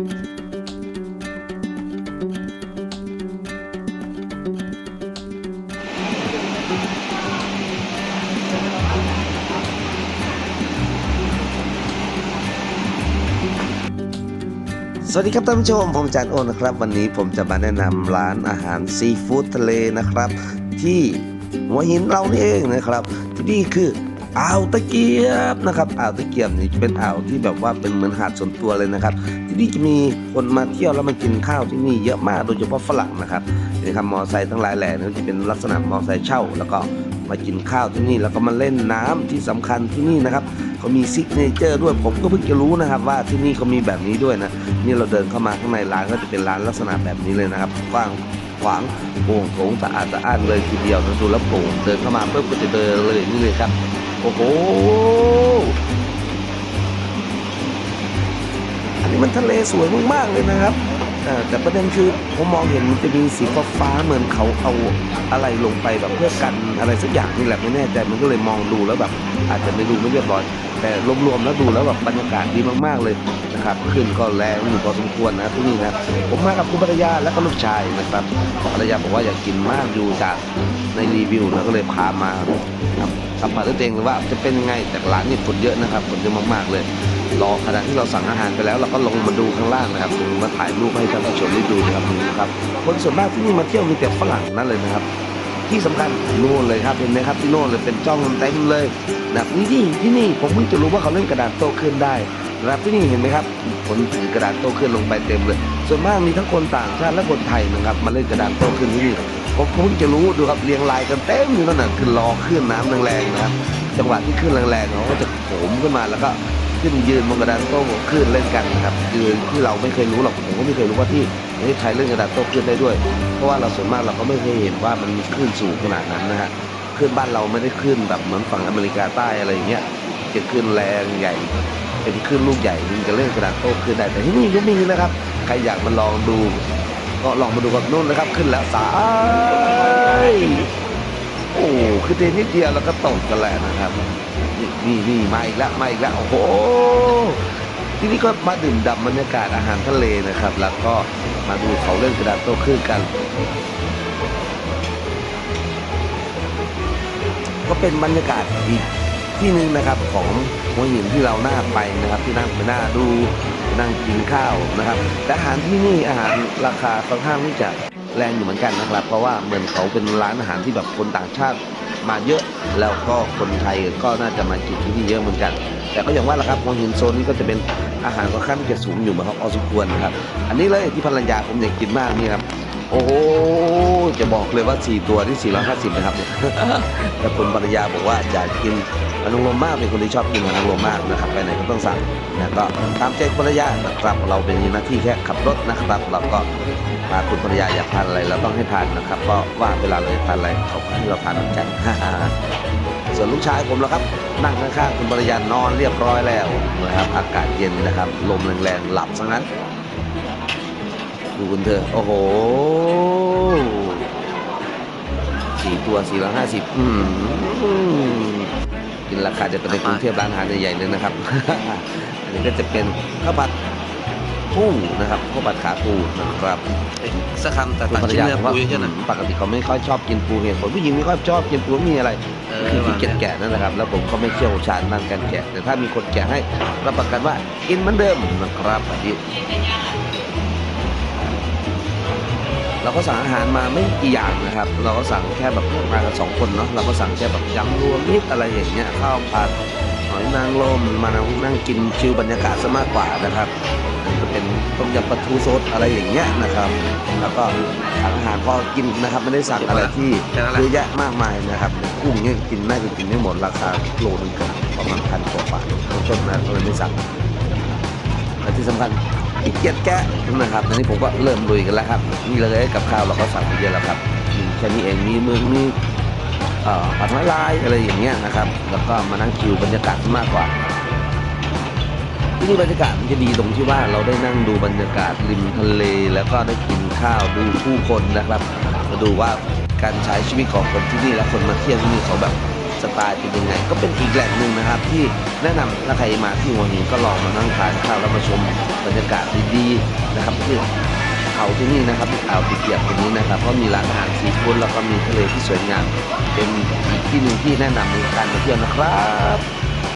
สวัสดีครับท่านผู้ชมผมอาจารย์โอนะครับ วันนี้ผมจะมาแนะนำร้านอาหารซีฟู้ดทะเลนะครับ ที่หัวหินเรานี่เองนะครับ ที่นี่คือ อ่าวตะเกียบนะครับอ่าวตะเกียบนี่เป็นอ่าวที่แบบว่าเป็นเหมือนหาดส่วนตัวเลยนะครับ ที่นี่จะมีคนมาเที่ยวแล้วมากินข้าวที่นี่เยอะมากโดยเฉพาะฝรั่งนะครับนี่ครับมอไซค์ทั้งหลายแหล่นี่จะเป็นลักษณะมอไซค์เช่า แล้วก็มากินข้าวที่นี่แล้วก็มาเล่นน้ำที่สำคัญที่นี่นะครับเขามีซิกเนเจอร์ด้วยผมก็เพิ่งจะรู้นะครับ ว่าที่นี่เขามีแบบนี้ด้วยนะนี่เราเดินเข้ามาข้างในร้านก็จะเป็นร้านลักษณะแบบนี้เลยนะครับกว้างขวางโปร่งโถงสะอาดสะอ้านเลยทีเดียวนะดูแล้วโป่งเดินเข้ามาปุ๊บก็จะเดินเลยนี่เลยครับ โอ้โห อันนี้มันทะเลสวยมากๆเลยนะครับ แต่ประเด็นคือผมมองเห็นมันจะมีสีฟ้าๆเหมือนเขาเอาอะไรลงไปแบบเพื่อกันอะไรสักอย่างนี่แหละไม่แน่ใจมันก็เลยมองดูแล้วแบบ อาจจะไม่ดูไม่เรียบร้อย แต่รวมๆแล้วดูแล้วแบบบรรยากาศดีมากๆเลยนะครับขึ้นก็แรงอยู่พอสมควรนะที่นี่นะผมมากับคุณภรรยาและก็ลูกชายนะครับภรรยาบอกว่าอยากกินมากอยู่จากในรีวิวนะก็เลยพามาครับ สัมผัสด้วยตัวเองเลยว่าจะเป็นยังไงแต่ร้านนี่คนเยอะนะครับคนเยอะมากๆเลย รอขณะที่เราสั่งอาหารไปแล้วเราก็ลงมาดูข้างล่างนะครับลงมาถ่ายรูปให้ท่านผู้ชมได้ดูนะครับนี่นะครับคนส่วนมากที่นี่มาเที่ยวมีแต่ฝรั่งนั่นเลยนะครับที่สำคัญโน่นเลยครับเห็นไหมครับที่โน่นเลยเป็นจ้องเต็มเลยนะนี่ที่ที่นี่ผมเพิ่งจะรู้ว่าเขาเล่นกระดานโต้คลื่นได้นะครับที่นี่เห็นไหมครับคนถือกระดานโต้คลื่นลงไปเต็มเลย ส่วนมากมีทั้งคนต่างชาติและคนไทยนะครับมาเล่นกระดานโต้คลื่นที่นี่ ผมเพิ่งจะรู้ดูครับเรียงรายกันเต็มอยู่นั่นน่ะคือรอคลื่นน้ำแรงๆนะครับจังหวะที่คลื่นแรงๆเขาก็จะโผมขึ้นมาแล้วก็ขึ้นยืนบนกระดานโต้คลื่นเล่นกันนะครับคือที่เราไม่เคยรู้หรอกผมก็ไม่เคยรู้ว่าที่ประเทศไทยเล่นกระดานโต้คลื่นได้ด้วย เพราะว่าเราส่วนมากเราก็ไม่เคยเห็นว่ามันมีคลื่นสูงขนาดนั้นนะฮะคลื่นบ้านเราไม่ได้คลื่นแบบเหมือนฝั่งอเมริกาใต้อะไรอย่างเงี้ยจะคลื่นแรงใหญ่เป็นคลื่นลูกใหญ่ถึงจะเล่นกระดานโต้คลื่นได้แต่ที่นี่ก็มีนะครับใครอยากมาลองดู ก็ลองมาดูกับนู่นนะครับขึ้นแล้วสายโอ้คือเทนิดเดียวแล้วก็ตกกันแหละนะครับนี่นี่มาอีกแล้วมาอีกแล้วโอ้โหที่นี่ก็มาดื่มด่ำบรรยากาศอาหารทะเลนะครับ แล้วก็มาดูเขาเล่นกระดานโต้คลื่นกัน ก็เป็นบรรยากาศอีกที่หนึ่งนะครับของหัวหินที่เราหน่าไปนะครับ ที่นั่งไปหน้าดู นั่งกินข้าวนะครับแต่อาหารที่นี่อาหารราคาค่อนข้างที่จะแรงอยู่เหมือนกันนะครับ เพราะว่าเหมือนเขาเป็นร้านอาหารที่แบบคนต่างชาติมาเยอะแล้วก็คนไทยก็น่าจะมากินที่นี่เยอะเหมือนกัน แต่ก็อย่างว่าละครับหัวหินโซนนี้ก็จะเป็นอาหารค่อนข้างที่จะสูงอยู่มาครับอสมควรนะครับ อันนี้เลยที่ภรรยาผมอยากกินมากนี่ครับโอ้โหจะบอกเลยว่า 4 ตัวที่ 450 นะครับแต่คุณภรรยาบอกว่าอยากกิน อนุโลมมากเป็นคนที่ชอบกินอนุโลมมากนะครับไปไหนก็ต้องสั่งนะก็ตามใจภรรยานะครับเราเป็นหน้าที่แค่ขับรถนะครับเราก็พาคุณภรรยาอยากทานอะไรเราต้องให้ทานนะครับเพราะว่าเวลาเราจะทานอะไรเขาให้เราทานเหมือนกันส่วนลูกชายผมแล้วครับ นั่งข้างๆคุณภรรยานอนเรียบร้อยแล้วนะครับอากาศเย็นนะครับ ลมแรงๆหลับซะงั้นดูคุณเธอโอ้โหสี่ตัวสี่ร้อยห้าสิบ กินราคาจะเป็นในกรุงเทพร้านอาหารใหญ่ๆเลยนะครับ อันนี้ก็จะเป็นข้าวผัดปูนะครับข้าวผัดขาปูนะครับสักคำแต่คุณตัดภรรชิ้นยาเนื้อผมว่าปูเยอะๆหน่อยปกติเขาไม่ค่อยชอบกินปูเหตุผลผู้หญิงไม่ค่อยชอบกินปูมีอะไรเออคือที่เกียจแกะนั่นแหละครับแล้วผมก็ไม่เชี่ยวชาญด้านการแกะแต่ถ้ามีคนแกะให้รับประกันว่ากินเหมือนเดิมนะครับอันนี้ เราก็สั่งอาหารมาไม่กี่อย่างนะครับ เราก็สั่งแค่แบบมากันสองคนเนาะเราก็สั่งแค่แบบยำรวมมิตรอะไรอย่างเงี้ยข้าวผัดหอยนางรมมานั่งนั่งกินชิลบรรยากาศซะมากกว่านะครับมันก็เป็นต้มยำปลาทูซดอะไรอย่างเงี้ยนะครับ แล้วก็สั่งอาหารพอกินนะครับไม่ได้สั่งอะไรที่แค่นั้นแหละเยอะแยะมากมายนะครับกุ้งเนี่ยกินน่าจะกินไม่หมดราคาโลนึงก็ประมาณพันกว่าบาทต้นนะก็เลยไม่สั่งและที่สำคัญ อีเกียจแกะนะครับอันนี้ผมก็เริ่มลุยกันแล้วครับนี่เลยกับข้าวเราก็สั่งไปเยอะแล้วครับมีแค่นี้เองมีมือมีอ่อผัดไม้ลายอะไรอย่างเงี้ยนะครับ แล้วก็มานั่งคิวบรรยากาศมากกว่าที่นี่บรรยากาศมันจะดีตรงที่ว่าเราได้นั่งดูบรรยากาศริมทะเล แล้วก็ได้กินข้าวดูผู้คนนะครับมาดูว่าการใช้ชีวิตของคนที่นี่และคนมาเที่ยวที่นี่เขาแบบ สไตล์เป็นยังไง ก็เป็นอีกแหล่งหนึ่งนะครับ ที่แนะนำถ้าใครมาที่หัวหินก็ลองมานั่งทานข้าวแล้วมาชมบรรยากาศดีๆนะครับที่เขาที่นี่นะครับที่อ่าวติเกียบตรงนี้นะครับก็มีร้านอาหารซีฟู้ดแล้วก็มีทะเลที่สวยงาม เป็นอีกที่หนึ่งที่แนะนำในการมาเที่ยวนะครับ